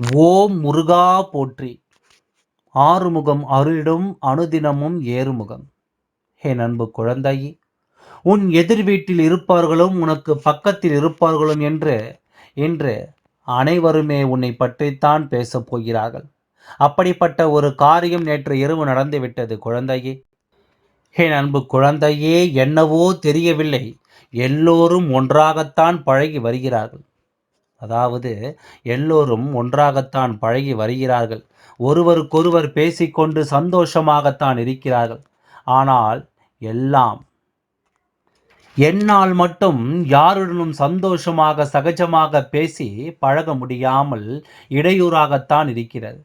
ஓம் முருகா போற்றி. ஆறுமுகம் அருளிடும் அனுதினமும் ஏறுமுகம். ஹே அன்பு குழந்தாயி உன் எதிர் வீட்டில் இருப்பார்களும் உனக்கு பக்கத்தில் இருப்பார்களும் என்று என்று அனைவருமே உன்னை பற்றித்தான் பேசப் போகிறார்கள். அப்படிப்பட்ட ஒரு காரியம் நேற்று இரவு நடந்துவிட்டது குழந்தையே. ஹே அன்பு குழந்தையே என்னவோ தெரியவில்லை. எல்லோரும் ஒன்றாகத்தான் பழகி வருகிறார்கள். அதாவது எல்லோரும் ஒன்றாகத்தான் பழகி வருகிறார்கள். ஒருவருக்கொருவர் பேசிக்கொண்டு சந்தோஷமாகத்தான் இருக்கிறார்கள். ஆனால் எல்லாம் என்னால் மட்டும் யாருடனும் சந்தோஷமாக சகஜமாக பேசி பழக முடியாமல் இடையூறாகத்தான் இருக்கிறது.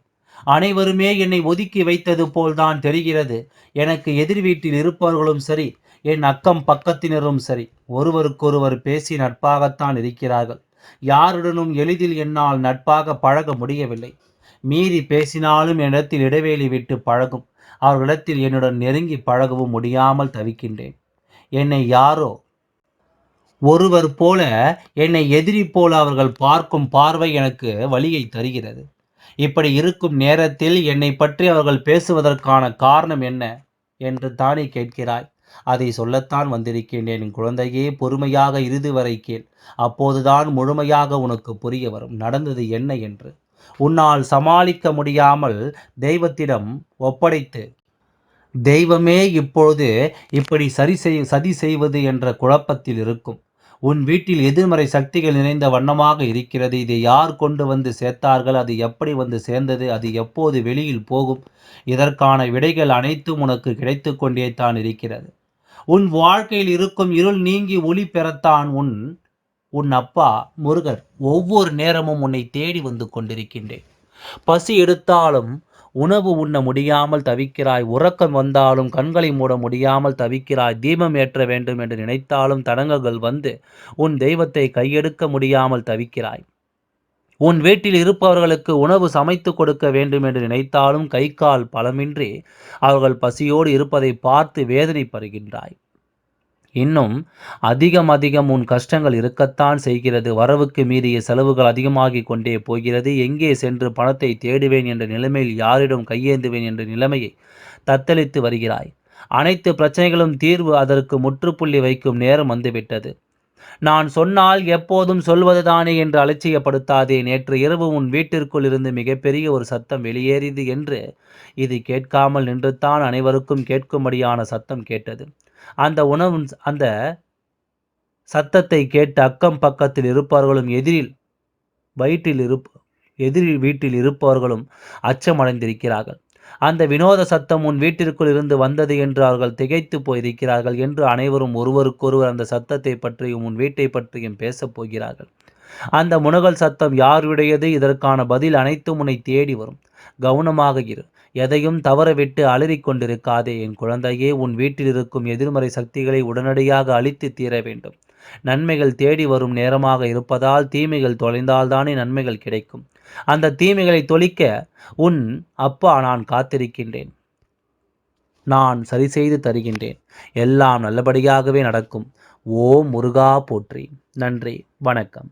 அனைவருமே என்னை ஒதுக்கி வைத்தது போல்தான் தெரிகிறது. எனக்கு எதிர் வீட்டில் இருப்பவர்களும் சரி என் அக்கம் பக்கத்தினரும் சரி ஒருவருக்கொருவர் பேசி நட்பாகத்தான் இருக்கிறார்கள். யாருடனும் எளிதில் என்னால் நட்பாக பழக முடியவில்லை. மீறி பேசினாலும் என்னிடத்தில் இடைவேளி விட்டு பழகும். அவர்களிடத்தில் என்னுடன் நெருங்கி பழகவும் முடியாமல் தவிக்கின்றேன். என்னை யாரோ ஒருவர் போல என்னை எதிரி போல அவர்கள் பார்க்கும் பார்வை எனக்கு வழியை தருகிறது. இப்படி இருக்கும் நேரத்தில் என்னை பற்றி அவர்கள் பேசுவதற்கான காரணம் என்ன? என்று தானே கேட்கிறாய். அதை சொல்லத்தான் வந்திருக்கின்றேன். என் குழந்தையே பொறுமையாக இறுதி வரை கேள். அப்போதுதான் முழுமையாக உனக்கு புரிய வரும். நடந்தது என்ன என்று. உன்னால் சமாளிக்க முடியாமல் தெய்வத்திடம் ஒப்படைத்து தெய்வமே இப்பொழுது இப்படி சரி செய் சதி செய்வது என்ற குழப்பத்தில் இருக்கும். உன் வீட்டில் எதிர்மறை சக்திகள் நிறைந்த வண்ணமாக இருக்கிறது. இதை யார் கொண்டு வந்து சேர்த்தார்கள்? அது எப்படி வந்து சேர்ந்தது? அது எப்போது வெளியில் போகும்? இதற்கான விடைகள் அனைத்தும் உனக்கு கிடைத்து கொண்டே தான் இருக்கிறது. உன் வாழ்க்கையில் இருக்கும் இருள் நீங்கி ஒளி பெறத்தான் உன் உன் அப்பா முருகர் ஒவ்வொரு நேரமும் உன்னை தேடி வந்து கொண்டிருக்கின்றேன். பசி எடுத்தாலும் உணவு உண்ண முடியாமல் தவிக்கிறாய் உறக்கம் வந்தாலும் கண்களை மூட முடியாமல் தவிக்கிறாய் தீபம் ஏற்ற வேண்டும் என்று நினைத்தாலும் தடங்குகள் வந்து உன் தெய்வத்தை கையெடுக்க முடியாமல் தவிக்கிறாய். உன் வீட்டில் இருப்பவர்களுக்கு உணவு சமைத்து கொடுக்க வேண்டும் என்று நினைத்தாலும் கை கால் பலமின்றி அவர்கள் பசியோடு இருப்பதை பார்த்து வேதனை பருகின்றாய் இன்னும் அதிகம் அதிகம் உன் கஷ்டங்கள் இருக்கத்தான் செய்கிறது. வரவுக்கு மீறிய செலவுகள் அதிகமாகிக் கொண்டே போகிறது. எங்கே சென்று பணத்தை தேடுவேன் என்ற நிலைமையில் யாரிடம் கையேந்துவேன் என்ற நிலைமையை தத்தளித்து வருகிறாய். அனைத்து பிரச்சனைகளும் தீர்வு அதற்கு முற்றுப்புள்ளி வைக்கும் நேரம் வந்துவிட்டது. நான் சொன்னால் எப்போதும் சொல்வதுதானே என்று அலட்சியப்படுத்தாதே. நேற்று இரவு உன் வீட்டிற்குள் இருந்து மிகப்பெரிய ஒரு சத்தம் வெளியேறியது என்று இது கேட்காமல் நின்றுத்தான் அனைவருக்கும் கேட்கும்படியான சத்தம் கேட்டது. அந்த உணவு அந்த சத்தத்தை கேட்டு அக்கம் பக்கத்தில் இருப்பவர்களும் எதிரில் வயிற்றில் இருப்ப எதிரில் வீட்டில் இருப்பவர்களும் அச்சமடைந்திருக்கிறார்கள். அந்த வினோத சத்தம் உன் வீட்டிற்குள் இருந்து வந்தது என்று அவர்கள் திகைத்து போயிருக்கிறார்கள் என்று அனைவரும் ஒருவருக்கொருவர் அந்த சத்தத்தை பற்றியும் உன் வீட்டை பற்றியும் பேசப் போகிறார்கள். அந்த முனகல் சத்தம் யாருடையது? இதற்கான பதில் அனைத்தும் உன்னை தேடி வரும். கவனமாக இரு. எதையும் தவறவிட்டு அலறிக் கொண்டிருக்காதே என் குழந்தையே. உன் வீட்டில் இருக்கும் எதிர்மறை சக்திகளை உடனடியாக அழித்து தீர வேண்டும். நன்மைகள் தேடி வரும் நேரமாக இருப்பதால் தீமைகள் தொலைந்தால்தானே நன்மைகள் கிடைக்கும். அந்த தீமைகளை தொழிக்க உன் அப்பா நான் காத்திருக்கின்றேன். நான் சரி செய்து தருகின்றேன். எல்லாம் நல்லபடியாகவே நடக்கும். ஓ முருகா போற்றி. நன்றி. வணக்கம்.